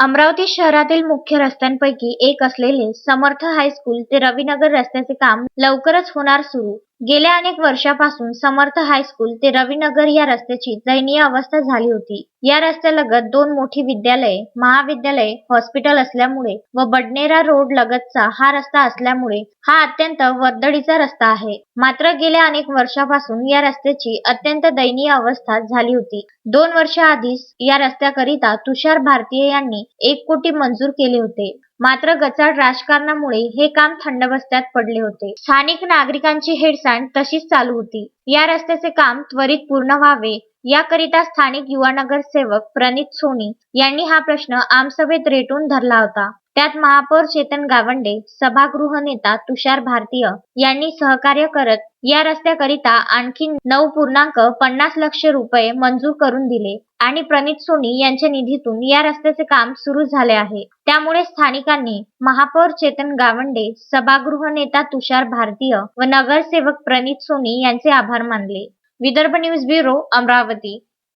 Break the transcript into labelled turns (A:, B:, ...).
A: अमरावती शहरातील मुख्य रस्त्यांपैकी एक असलेले समर्थ हायस्कूल ते रविनगर रस्त्याचे काम लवकरच होणार सुरू. गेल्या अनेक वर्षापासून समर्थ हायस्कूल ते रविनगर या रस्त्याची दयनीय अवस्था झाली होती. या रस्त्यालगत दोन मोठी विद्यालये महाविद्यालय हॉस्पिटल असल्यामुळे व बडनेरा रोड लगतचा हा रस्ता असल्यामुळे हा अत्यंत वर्दळीचा रस्ता आहे. मात्र गेल्या अनेक वर्षापासून या रस्त्याची अत्यंत दयनीय अवस्था झाली होती. दोन वर्षाआधीच या रस्त्याकरिता तुषार भारतीय यांनी एक कोटी मंजूर केले होते. मात्र गचाळ राजकारणामुळे हे काम थंडबस्त्यात पडले होते. स्थानिक नागरिकांची हेळसांड तशीच चालू होती. या रस्त्याचे काम त्वरित पूर्ण व्हावे. याकरिता स्थानिक युवा नगरसेवक प्रणित सोनी यांनी हा प्रश्न आमसभेत रेटून धरला होता. त्यात महापौर चेतन गावंडे सभागृह नेता तुषार भारतीय यांनी सहकार्य करत या रस्त्याकरिता आणखी नऊ पूर्णांक पन्नास लक्ष रुपये मंजूर करून दिले आणि प्रणित सोनी यांच्या निधीतून या रस्त्याचे काम सुरू झाले आहे. त्यामुळे स्थानिकांनी महापौर चेतन गावंडे सभागृह नेता तुषार भारतीय व नगरसेवक प्रणित सोनी यांचे आभार मानले. Vidarbha news bureau Amravati.